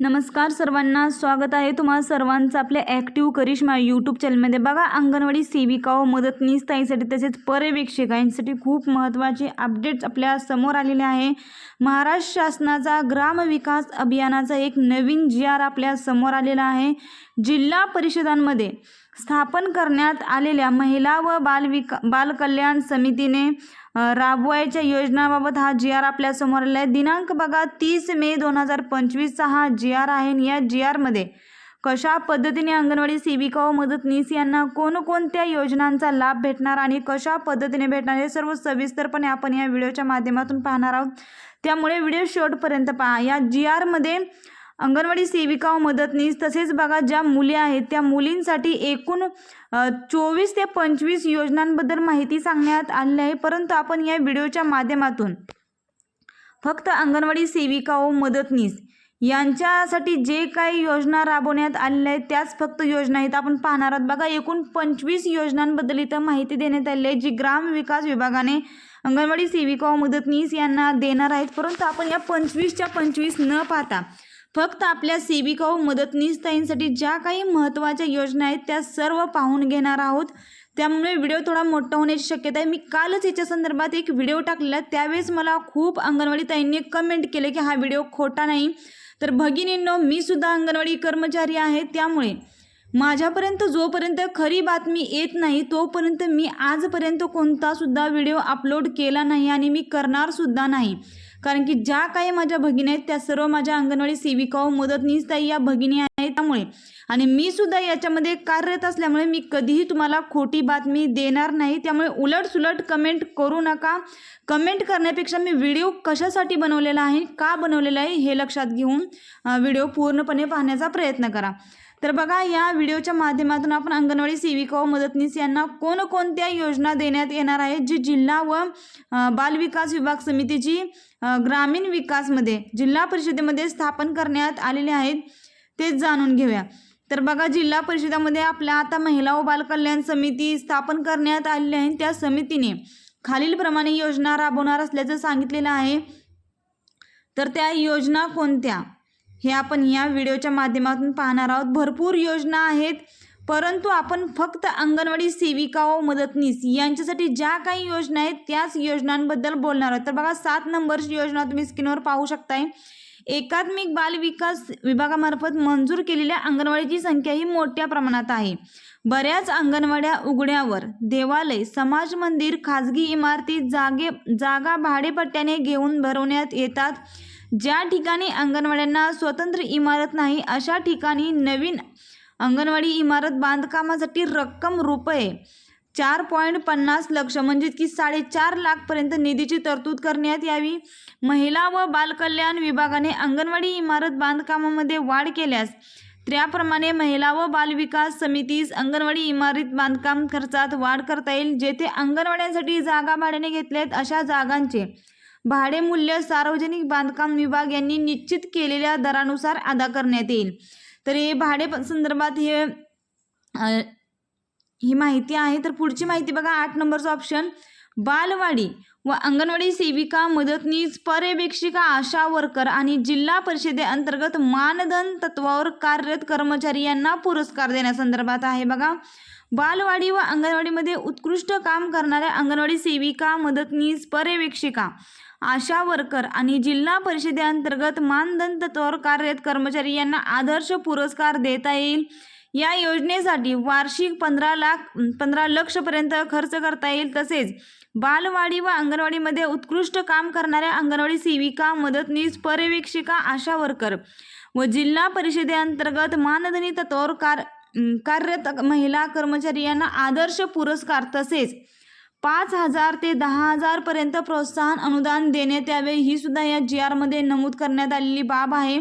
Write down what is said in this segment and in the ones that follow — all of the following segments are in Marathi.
नमस्कार सर्वांना स्वागत आहे तुम्हाला सर्वांचं आपल्या ॲक्टिव्ह करिश्मा यूट्यूब चॅनलमध्ये बघा अंगणवाडी सेविका व मदतनीस ताईसाठी तसेच पर्यवेक्षिका यांसाठी खूप महत्त्वाचे अपडेट्स आपल्यासमोर आलेले आहे. महाराष्ट्र शासनाचा ग्रामविकास अभियानाचा एक नवीन जी आर आपल्यासमोर आलेला आहे. जिल्हा परिषदांमध्ये स्थापन करण्यात आलेल्या महिला व बालविका बालकल्याण समितीने राबवायच्या योजनाबाबत हा जी आर आपल्यासमोर आला आहे. दिनांक बघा तीस मे दोन हजार पंचवीसचा हा जी आर आहे या जी आरमध्ये कशा पद्धतीने अंगणवाडी सेविका व मदतनीस यांना कोणकोणत्या योजनांचा लाभ भेटणार आणि कशा पद्धतीने भेटणार हे सर्व सविस्तरपणे आपण या व्हिडिओच्या माध्यमातून पाहणार आहोत. त्यामुळे व्हिडिओ शेवटपर्यंत पहा. या जी आरमध्ये अंगणवाडी सेविका व मदतनीस तसेच बघा ज्या मुली आहेत त्या मुलींसाठी एकूण चोवीस ते पंचवीस योजनांबद्दल माहिती सांगण्यात आली आहे. परंतु आपण या व्हिडिओच्या माध्यमातून फक्त अंगणवाडी सेविका व मदतनीस यांच्यासाठी जे काही योजना राबवण्यात आलेल्या आहेत त्याच फक्त योजना आहेत. आपण पाहणार आहोत. बघा एकूण पंचवीस योजनांबद्दल इथं माहिती देण्यात आली आहे जी ग्रामविकास विभागाने अंगणवाडी सेविका व मदतनीस यांना देणार आहेत. परंतु आपण या पंचवीसच्या पंचवीस न पाहता फक्त आपल्या सेविका व मदतनीस ताईंसाठी ज्या काही महत्त्वाच्या योजना आहेत त्या सर्व पाहून घेणार आहोत. त्यामुळे व्हिडिओ थोडा मोठा होण्याची शक्यता आहे. मी कालच याच्या संदर्भात एक व्हिडिओ टाकलेला. त्यावेळेस मला खूप अंगणवाडी ताईंनी कमेंट केले की हा व्हिडिओ खोटा नाही. तर भगिनींनो मी सुद्धा अंगणवाडी कर्मचारी आहे. त्यामुळे माझ्यापर्यंत जोपर्यंत खरी बातमी येत नाही तोपर्यंत मी आजपर्यंत कोणतासुद्धा व्हिडिओ अपलोड केला नाही आणि मी करणारसुद्धा नाही. कारण की ज्या काही माझ्या भगिनी आहेत त्या सर्व माझ्या अंगणवाडी सेविका व मदतनीस ताई या भगिनी आहेत त्यामुळे. आणि मी सुद्धा याच्यामध्ये कार्यरत असल्यामुळे मी कधीही तुम्हाला खोटी बातमी देणार नाही. त्यामुळे उलट सुलट कमेंट करू नका. कमेंट करण्यापेक्षा मी व्हिडिओ कशासाठी बनवलेला आहे का बनवलेला आहे हे लक्षात घेऊन व्हिडिओ पूर्णपणे पाहण्याचा प्रयत्न करा. तर बघा या व्हिडिओच्या माध्यमातून आपण अंगणवाडी सेविका व मदतनीस यांना कोणकोणत्या योजना देण्यात येणार आहेत जी जिल्हा व बालविकास विभाग समितीची ग्रामीण विकासमध्ये जिल्हा परिषदेमध्ये स्थापन करण्यात आलेले आहेत तेच जाणून घेऊया. तर बघा जिल्हा परिषदामध्ये आपल्या आता महिला व बालकल्याण समिती स्थापन करण्यात आलेली आहे. त्या समितीने खालीलप्रमाणे योजना राबवणार असल्याचं सांगितलेलं आहे. तर त्या योजना कोणत्या? हे आपण या व्हिडिओच्या माध्यमातून पाहणार आहोत. भरपूर योजना आहेत परंतु आपण फक्त अंगणवाडी सेविका व मदतनीस यांच्यासाठी ज्या काही योजना आहेत त्याच योजनांबद्दल बोलणार आहोत. तर बघा सात नंबरची योजना तुम्ही स्क्रीनवर पाहू शकताय. एकात्मिक बाल विकास विभागामार्फत मंजूर केलेल्या अंगणवाडीची संख्या ही मोठ्या प्रमाणात आहे. बऱ्याच अंगणवाड्या उघड्यावर देवालय समाज मंदिर खाजगी इमारती जागे जागा भाडेपट्ट्याने घेऊन भरवण्यात येतात. ज्या ठिकाणी अंगणवाड्यांना स्वतंत्र इमारत नाही अशा ठिकाणी नवीन अंगणवाडी इमारत बांधकामासाठी रक्कम रुपये चार पॉईंट पन्नास लक्ष म्हणजेच की साडेचार लाखपर्यंत निधीची तरतूद करण्यात यावी. महिला व बालकल्याण विभागाने अंगणवाडी इमारत बांधकामामध्ये वाढ केल्यास त्याप्रमाणे महिला व बालविकास समितीस अंगणवाडी इमारत बांधकाम खर्चात वाढ करता येईल जेथे अंगणवाड्यांसाठी जागा भाड्याने घेतल्यात अशा जागांचे भाडे मूल्य सार्वजनिक बांधकाम विभाग यांनी निश्चित केलेल्या दरानुसार अदा करण्यात येईल. तर हे भाडे संदर्भात हे ही माहिती आहे. तर पुढची माहिती बघा. आठ नंबरचा ऑप्शन बालवाडी व अंगणवाडी सेविका मदतनीस पर्यवेक्षिका आशा वर्कर आणि जिल्हा परिषदेअंतर्गत मानधन तत्वावर कार्यरत कर्मचारी यांना पुरस्कार देण्यासंदर्भात आहे बघा. बालवाडी व अंगणवाडीमध्ये उत्कृष्ट काम करणाऱ्या अंगणवाडी सेविका मदतनीस पर्यवेक्षिका आशा वर्कर आणि जिल्हा परिषदेअंतर्गत मानधन तत्वावर कार्यरत कर्मचारी यांना आदर्श पुरस्कार देता येईल. या योजनेसाठी वार्षिक पंधरा लाख पंधरा लक्षपर्यंत खर्च करता येईल. तसेच बालवाडी व अंगणवाडीमध्ये उत्कृष्ट काम करणाऱ्या अंगणवाडी सेविका मदतनीस पर्यवेक्षिका आशा वर्कर व जिल्हा परिषदेअंतर्गत मानधनी तत्वावर कार कार्यरत महिला कर्मचारी यांना आदर्श पुरस्कार तसेच पाच हजार ते दहा हजारपर्यंत प्रोत्साहन अनुदान देण्यात यावे. ही सुद्धा या जी आरमध्ये नमूद करण्यात आलेली बाब आहे.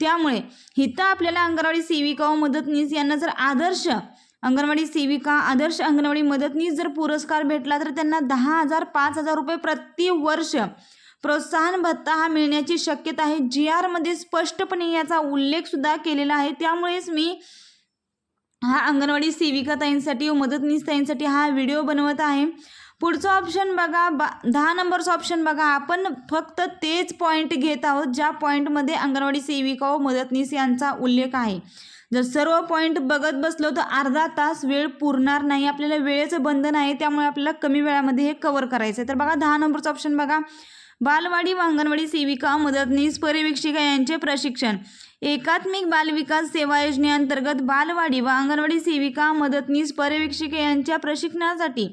त्यामुळे हिथं आपल्याला अंगणवाडी सेविका व मदतनीस यांना जर आदर्श अंगणवाडी सेविका आदर्श अंगणवाडी मदतनीस जर पुरस्कार भेटला तर त्यांना दहा हजार पाच हजार रुपये प्रति वर्ष प्रोत्साहन भत्ता हा मिळण्याची शक्यता आहे. जी आरमध्ये स्पष्टपणे याचा उल्लेख सुद्धा केलेला आहे. त्यामुळेच मी हा अंगणवाडी सेविका ताईंसाठी व मदतनीस ताईंसाठी हा व्हिडिओ बनवत आहे. पुढचं ऑप्शन बघा बा दहा नंबरचं ऑप्शन बघा. आपण फक्त तेच पॉईंट घेत आहोत ज्या पॉईंटमध्ये अंगणवाडी सेविका व मदतनीस यांचा उल्लेख आहे. जर सर्व पॉईंट बघत बसलो तर अर्धा तास वेळ पुरणार नाही. आपल्याला वेळेचं बंधन आहे त्यामुळे आपल्याला कमी वेळामध्ये हे कवर करायचं आहे तर बघा दहा नंबरचं ऑप्शन बघा. बालवाडी व अंगणवाडी सेविका मदतनीस पर्यवेक्षिका यांचे प्रशिक्षण. एकात्मिक बालविकास सेवा योजनेअंतर्गत बालवाडी व अंगणवाडी सेविका मदतनीस पर्यवेक्षिके यांच्या प्रशिक्षणासाठी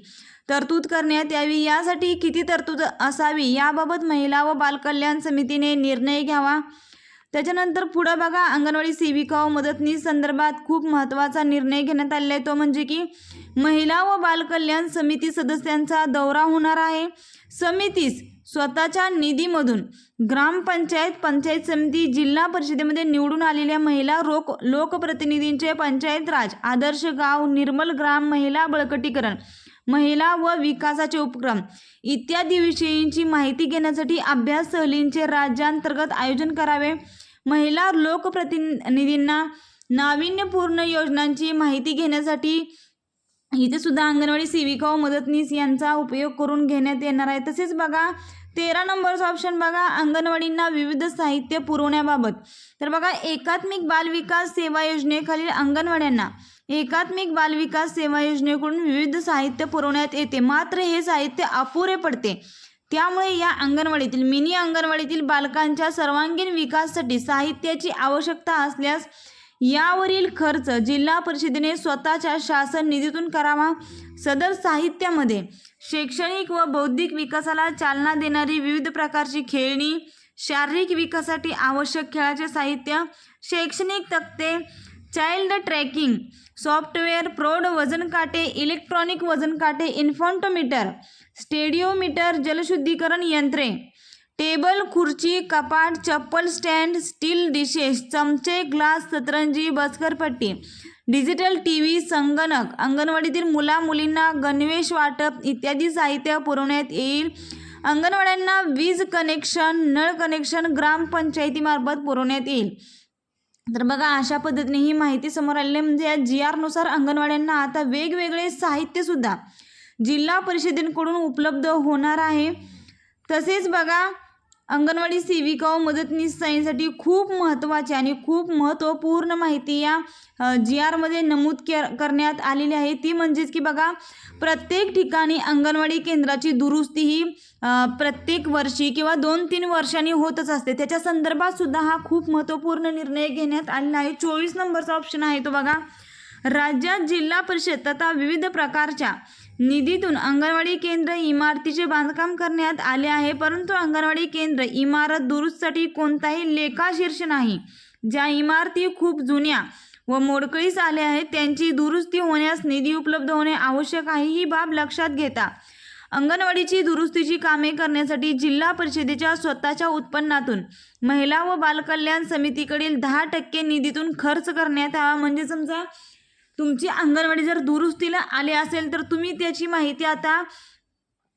तरतूद करण्यात यावी. यासाठी किती तरतूद असावी याबाबत महिला व बालकल्याण समितीने निर्णय घ्यावा. त्याच्यानंतर पुढं बघा अंगणवाडी सेविका व मदतनीस संदर्भात खूप महत्त्वाचा निर्णय घेण्यात आलेला आहे. तो म्हणजे की महिला व बालकल्याण समिती सदस्यांचा दौरा होणार आहे. समितीस स्वतःच्या निधीमधून ग्रामपंचायत पंचायत समिती जिल्हा परिषदेमध्ये निवडून आलेल्या महिला रोक लोकप्रतिनिधींचे पंचायत राज आदर्श गाव निर्मल ग्राम महिला बळकटीकरण महिला व विकासाचे उपक्रम इत्यादी विषयींची माहिती घेण्यासाठी अभ्यास सहलींचे राज्यांतर्गत आयोजन करावे. महिला लोकप्रतिनिधींना नाविन्यपूर्ण योजनांची माहिती घेण्यासाठी इथे सुद्धा अंगणवाडी सेविका व मदतनीस यांचा उपयोग करून घेण्यात येणार आहे. तसेच बघा तेरा नंबरचा ऑप्शन बघा अंगणवाडींना विविध साहित्य पुरवण्याबाबत. तर बघा एकात्मिक बालविकास सेवा योजनेखालील अंगणवाड्यांना एकात्मिक बालविकास सेवा योजनेकडून विविध साहित्य पुरवण्यात येते. मात्र हे साहित्य अपुरे पडते. त्यामुळे या अंगणवाडीतील मिनी अंगणवाडीतील बालकांच्या सर्वांगीण विकासासाठी साहित्याची आवश्यकता असल्यास यावरील खर्च जिल्हा परिषदेने स्वतःच्या शासन निधीतून करावा. सदर साहित्यामध्ये शैक्षणिक व बौद्धिक विकासाला चालना देणारी विविध प्रकारची खेळणी शारीरिक विकासासाठी आवश्यक खेळाचे साहित्य शैक्षणिक तक्ते चाइल्ड ट्रॅकिंग सॉफ्टवेअर प्रौढ वजन काटे इलेक्ट्रॉनिक वजन काटे इन्फॉन्टोमीटर स्टेडिओमीटर जलशुद्धीकरण यंत्रे टेबल खुर्ची कपाट चप्पल स्टँड स्टील डिशेस चमचे ग्लास सतरंजी बसकरपट्टी डिजिटल टी व्ही संगणक अंगणवाडीतील मुला मुलींना गणवेश वाटप इत्यादी साहित्य पुरवण्यात येईल. अंगणवाड्यांना वीज कनेक्शन नळ कनेक्शन ग्रामपंचायतीमार्फत पुरवण्यात येईल. तर बघा अशा पद्धतीने ही माहिती समोर आलेली म्हणजे या जी आरनुसार अंगणवाड्यांना आता वेगवेगळे साहित्यसुद्धा जिल्हा परिषदेकडून उपलब्ध होणार आहे. तसेच बघा अंगणवाडी सेविका व मदतनीससाठी खूप महत्त्वाची आणि खूप महत्त्वपूर्ण माहिती या जी आरमध्ये नमूद के करण्यात आलेली आहे. ती म्हणजेच की बघा प्रत्येक ठिकाणी अंगणवाडी केंद्राची दुरुस्ती ही प्रत्येक वर्षी किंवा दोन तीन वर्षांनी होतच असते. त्याच्या संदर्भात सुद्धा हा खूप महत्त्वपूर्ण निर्णय घेण्यात आलेला आहे. चोवीस नंबरचा ऑप्शन आहे तो बघा. राज्यात जिल्हा परिषद तथा विविध प्रकारच्या निधीतून अंगणवाडी केंद्र इमारतीचे बांधकाम करण्यात आले आहे परंतु अंगणवाडी केंद्र इमारत दुरुस्तीसाठी कोणताही लेखाशीर्ष नाही. ज्या इमारती खूप जुन्या व मोडकळीस आल्या आहेत त्यांची दुरुस्ती होण्यास निधी उपलब्ध होणे आवश्यक आहे ही बाब लक्षात घेता. अंगणवाडीची दुरुस्तीची कामे करण्यासाठी जिल्हा परिषदेच्या स्वतःच्या उत्पन्नातून महिला व बालकल्याण समितीकडील दहा टक्के निधीतून खर्च करण्यात यावा म्हणजे समजा तुमची अंगणवाडी जर दुरुस्तीला आली असेल तर तुम्ही त्याची माहिती आता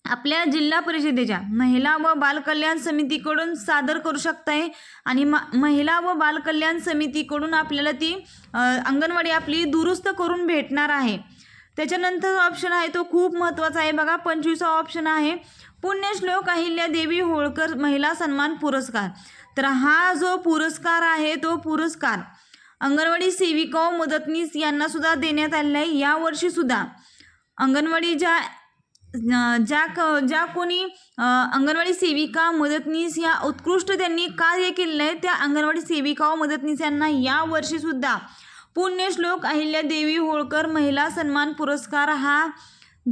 आपल्या जिल्हा परिषदेच्या महिला व बालकल्याण समितीकडून सादर करू शकताय. आणि म महिला व बालकल्याण समितीकडून आपल्याला ती अंगणवाडी आपली दुरुस्त करून भेटणार आहे. त्याच्यानंतर ऑप्शन आहे तो खूप महत्त्वाचा आहे. बघा पंचवीसा ऑप्शन आहे पुण्यश्लोक अहिल्या देवी होळकर महिला सन्मान पुरस्कार. तर हा जो पुरस्कार आहे तो पुरस्कार अंगणवाडी सेविका व मदतनीस यांना सुद्धा देण्यात आले आहे. यावर्षी सुद्धा अंगणवाडी ज्या ज्या क ज्या कोणी अंगणवाडी सेविका मदतनीस या उत्कृष्ट त्यांनी कार्य केलेलं आहे त्या अंगणवाडी सेविका व मदतनीस यांना यावर्षीसुद्धा पुण्यश्लोक अहिल्या देवी होळकर महिला सन्मान पुरस्कार हा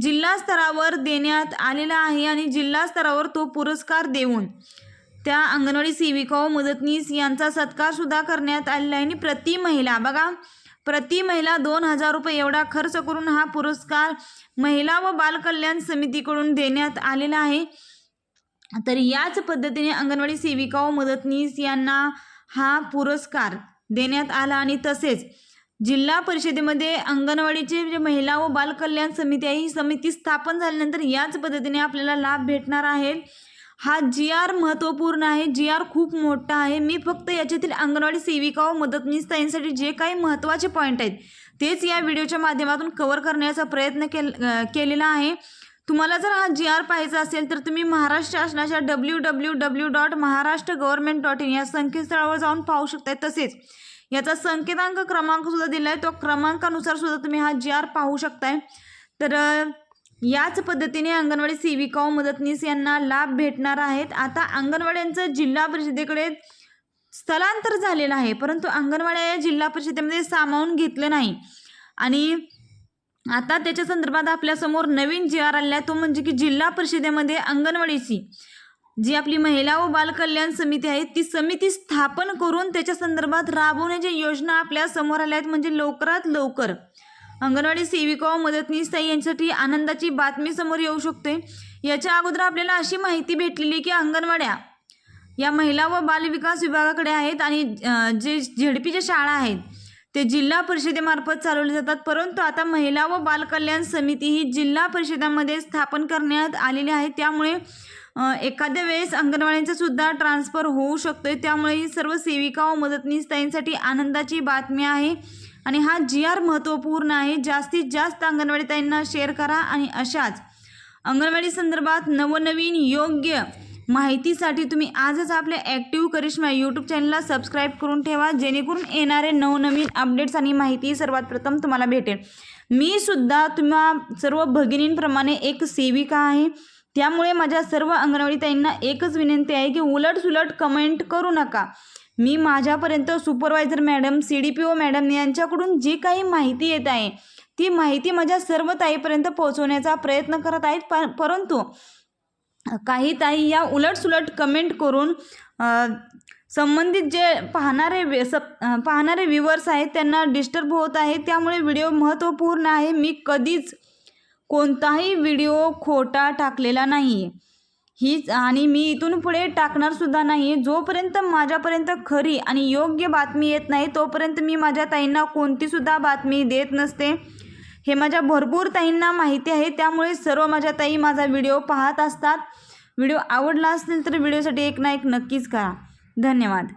जिल्हा स्तरावर देण्यात आलेला आहे आणि जिल्हा स्तरावर तो पुरस्कार देऊन त्या अंगणवाडी सेविका व मदतनीस यांचा सत्कार सुद्धा करण्यात आलेला आहे. आणि प्रति महिला बघा प्रति महिला दोन हजार रुपये एवढा खर्च करून हा पुरस्कार महिला व बालकल्याण समितीकडून देण्यात आलेला आहे. तर याच पद्धतीने अंगणवाडी सेविका व मदतनीस यांना हा पुरस्कार देण्यात आला आणि तसेच जिल्हा परिषदेमध्ये अंगणवाडीचे जे महिला व बालकल्याण समिती आहे ही समिती स्थापन झाल्यानंतर याच पद्धतीने आपल्याला लाभ भेटणार आहे. हा जी आर महत्त्वपूर्ण आहे जी आर खूप मोठा आहे. मी फक्त याच्यातील अंगणवाडी सेविका व मदतनीस ताईंसाठी जे काही महत्त्वाचे पॉईंट आहेत तेच या व्हिडिओच्या माध्यमातून कवर करण्याचा प्रयत्न केल केलेला आहे. तुम्हाला जर हा जी आर पाहायचा असेल तर तुम्ही महाराष्ट्र शासनाच्या W W W dot Maharashtra government dot in या संकेतस्थळावर जाऊन पाहू शकताय तसेच. याचा संकेतांक क्रमांक सुद्धा दिला आहे तो क्रमांकानुसार सुद्धा तुम्ही हा जी आर पाहू शकताय. तर याच पद्धतीने अंगणवाडी सेविका व मदतनीस यांना लाभ भेटणार आहेत. आता अंगणवाड्यांचं जिल्हा परिषदेकडे स्थलांतर झालेलं आहे परंतु अंगणवाड्या या जिल्हा परिषदेमध्ये सामावून घेतलं नाही. आणि आता त्याच्या संदर्भात आपल्यासमोर नवीन जी आर आलेला आहे तो म्हणजे की जिल्हा परिषदेमध्ये अंगणवाडीची जी आपली महिला व बालकल्याण समिती आहे ती समिती स्थापन करून त्याच्या संदर्भात राबवण्याच्या योजना आपल्यासमोर आल्या आहेत म्हणजे लवकरात लवकर. अंगणवाडी सेविका व मदतनीस ताई यांच्यासाठी आनंदाची बातमी समोर येऊ शकते. याच्या अगोदर आपल्याला अशी माहिती भेटलेली की अंगणवाड्या या महिला व बालविकास विभागाकडे आहेत आणि जे झेडपीच्या शाळा आहेत ते जिल्हा परिषदेमार्फत चालवले जातात. परंतु आता महिला व बालकल्याण समिती ही जिल्हा परिषदामध्ये स्थापन करण्यात आलेली आहे. त्यामुळे एखाद्या वेळेस अंगणवाड्यांचा सुद्धा ट्रान्सफर होऊ शकतोय. त्यामुळे ही सर्व सेविका व मदतनीस ताईंसाठी आनंदाची बातमी आहे. आणि हा जी आर महत्त्वपूर्ण आहे. जास्तीत जास्त अंगणवाडी ताईंना शेअर करा आणि अशाच अंगणवाडी संदर्भात नवनवीन योग्य माहितीसाठी तुम्ही आजच आपल्या ॲक्टिव्ह करिश्मा यूट्यूब चॅनलला सबस्क्राईब करून ठेवा. जेणेकरून येणारे नवनवीन अपडेट्स आणि माहिती सर्वात प्रथम तुम्हाला भेटेल. मी सुद्धा तुम्हा सर्व भगिनींप्रमाणे एक सेविका आहे. त्यामुळे माझ्या सर्व अंगणवाडी ताईंना एकच विनंती आहे की उलटसुलट कमेंट करू नका. मी माझ्यापर्यंत supervisor madam C D P O madam यांच्याकडून जी काही माहिती येत आहे ती माहिती माझ्या सर्व ताईपर्यंत पोहोचवण्याचा प्रयत्न करत आहेत. पर परंतु काही ताई या उलटसुलट कमेंट करून संबंधित जे पाहणारे वे- पाहणारे व्ह्युअर्स आहेत त्यांना डिस्टर्ब होत आहे. त्यामुळे व्हिडिओ महत्त्वपूर्ण आहे. मी कधीच कोणताही व्हिडिओ खोटा टाकलेला नाही. आहे हीच आणि मी इथून पुढे टाकणार सुद्धा नाही. जोपर्यंत माझ्यापर्यंत खरी आणि योग्य बातमी येत नाही तोपर्यंत मी माझ्या ताईंना कोणतीसुद्धा बातमी देत नसते. हे माझ्या भरपूर ताईंना माहिती आहे. त्यामुळे सर्व माझ्या ताई माझा व्हिडिओ पाहत असतात. व्हिडिओ आवडला असेल तर व्हिडिओसाठी एक ना एक नक्कीच करा. धन्यवाद.